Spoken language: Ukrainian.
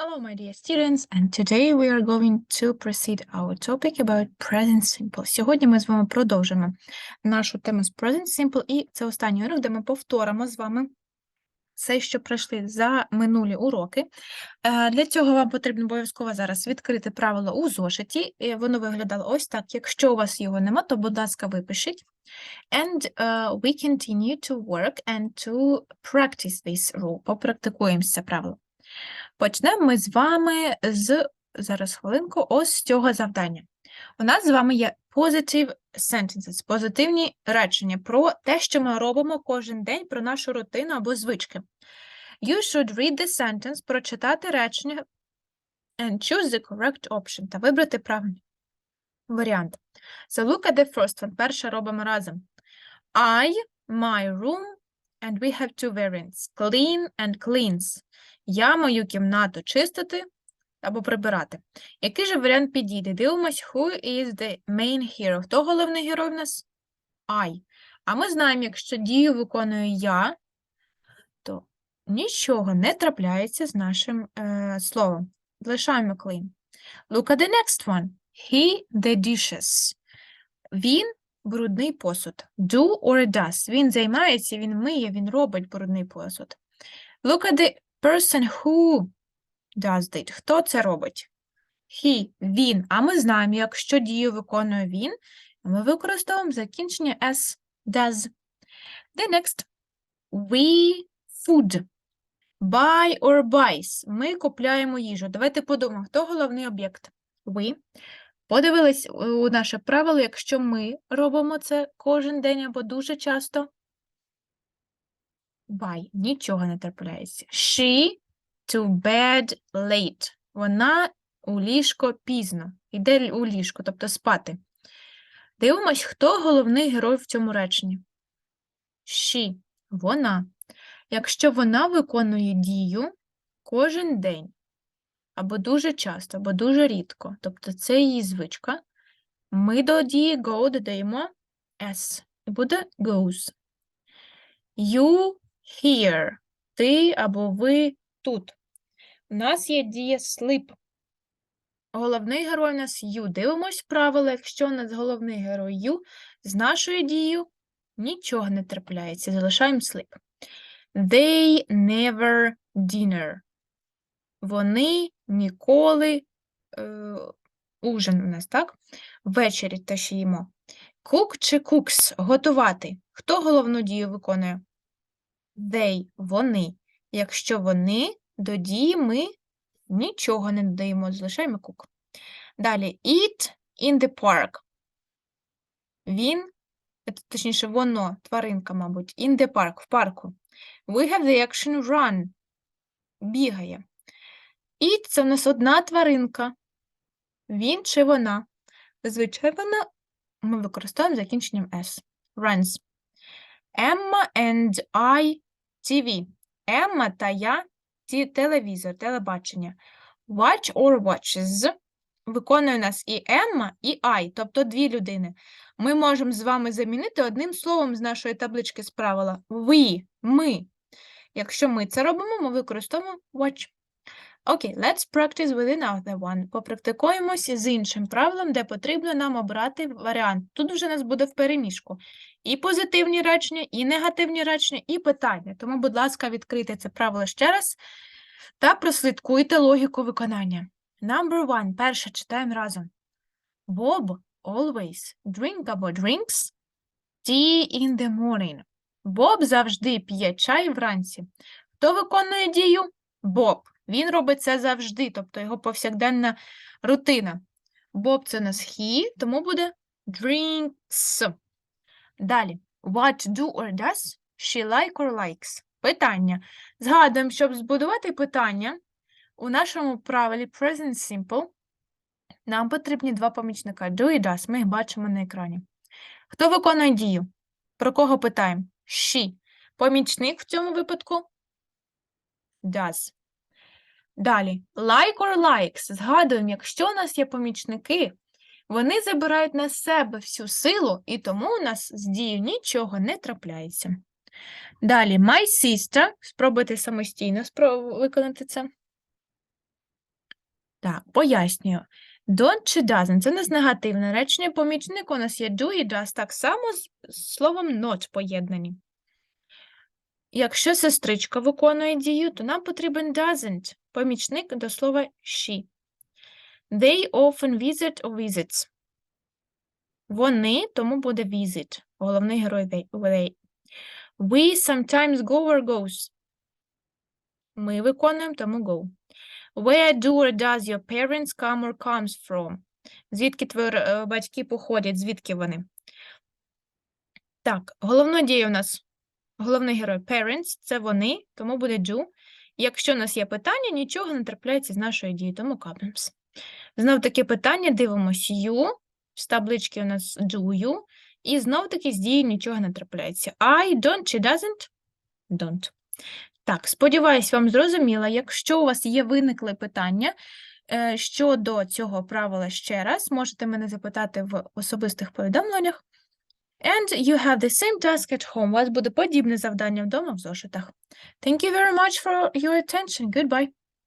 Hello, my dear students, and today we are going to proceed our topic about present simple. Сьогодні ми з вами продовжимо нашу тему з present simple, і це останній урок, де ми повторимо з вами все, що пройшли за минулі уроки. Е, Для цього вам потрібно обов'язково зараз відкрити правило у зошиті. Воно виглядало ось так. Якщо у вас його нема, то, будь ласка, випишіть. And uh, we continue to work and to practice this rule. Попрактикуємо це правило. Почнемо ми з вами з зараз хвилинку, ось з цього завдання. У нас з вами є positive sentences, позитивні речення про те, що ми робимо кожен день, про нашу рутину або звички. You should read the sentence, прочитати речення and choose the correct option та вибрати правильний варіант. So look at the first one. Перше робимо разом. I, my room, and we have two variants. Clean and cleans. Я мою кімнату чистити або прибирати. Який же варіант підійде? Дивимось, who is the main hero? Хто головний герой в нас? I. А ми знаємо, якщо дію виконую я, то нічого не трапляється з нашим е, словом. Залишаємо clean. Look at the next one. He the dishes. Він брудний посуд. Do or does. Він займається, він миє, він робить брудний посуд. Look at the person who does it. Хто це робить? He, він. А ми знаємо, якщо дію виконує він, ми використовуємо закінчення s, does. The next. We food. Buy or buys. Ми купляємо їжу. Давайте подумаємо, хто головний об'єкт? We. Подивились у наше правило, якщо ми робимо це кожен день або дуже часто. Buy. Нічого не трапляється. She to bed late. Вона у ліжко пізно. Йде у ліжко, тобто спати. Дивимось, хто головний герой в цьому реченні. She. Вона. Якщо вона виконує дію кожен день, або дуже часто, або дуже рідко, тобто це її звичка, ми до дії go додаємо s. І буде goes. You here. Ти або ви тут. У нас є дія sleep. Головний герой у нас you. Дивимось правила, якщо у нас головний герой you, з нашою дією нічого не трапляється. Залишаємо sleep. They never dinner. Вони ніколи е, ужин у нас, так? Ввечері те, що їмо. Cook чи cooks – готувати. Хто головну дію виконує? They – вони. Якщо вони, до дії ми нічого не додаємо, залишаємо cook. Далі eat in the park. Він, точніше, воно, тваринка, мабуть, in the park, в парку. We have the action run. Бігає. Eat – це в нас одна тваринка. Він чи вона. Зазвичай вона ми використовуємо закінченням S. Runs. Emma and I TV. Емма та я телевізор, телебачення. Watch or watches. Виконує нас і Емма, і I, тобто дві людини. Ми можемо з вами замінити одним словом з нашої таблички з правила. We, ми. Якщо ми це робимо, ми використовуємо watch. Окей, let's practice with another one. Попрактикуємося з іншим правилом, де потрібно нам обрати варіант. Тут вже нас буде в переміжку. І позитивні речення, і негативні речення, і питання. Тому, будь ласка, відкрийте це правило ще раз та прослідкуйте логіку виконання. Number one. Перше читаємо разом. Bob always drink або drinks tea in the morning. Боб завжди п'є чай вранці. Хто виконує дію? Боб. Він робить це завжди, тобто його повсякденна рутина. Боб це нас he, тому буде drinks. Далі. What do or does she like or likes? Питання. Згадуємо, щоб збудувати питання, у нашому правилі present simple нам потрібні два помічника. Do і does. Ми їх бачимо на екрані. Хто виконує дію? Про кого питаємо? She. Помічник в цьому випадку? Does. Далі. Like or likes. Згадуємо, якщо у нас є помічники, вони забирають на себе всю силу, і тому у нас з дією нічого не трапляється. Далі, my sister. Спробуйте самостійно виконати це. Так, пояснюю. Don't чи doesn't – це у нас негативне речення. Помічник у нас є do і does, так само з словом not поєднані. Якщо сестричка виконує дію, то нам потрібен doesn't, помічник до слова she. They often visit or visits. Вони, тому буде visit. Головний герой they. We sometimes go or goes. Ми виконуємо, тому go. Where do or does your parents come or comes from? Звідки твої е, батьки походять, звідки вони? Так, головна дія у нас, головний герой parents, це вони, тому буде do. Якщо у нас є питання, нічого не трапляється з нашої дії, тому comes. Знов таки питання, дивимося you, з таблички у нас do you, і знов таки з дії нічого не трапляється. I, don't чи doesn't? Don't. Так, сподіваюсь, вам зрозуміло. Якщо у вас є виникли питання е, щодо цього правила ще раз, можете мене запитати в особистих повідомленнях. And you have the same task at home. У вас буде подібне завдання вдома в зошитах. Thank you very much for your attention. Goodbye.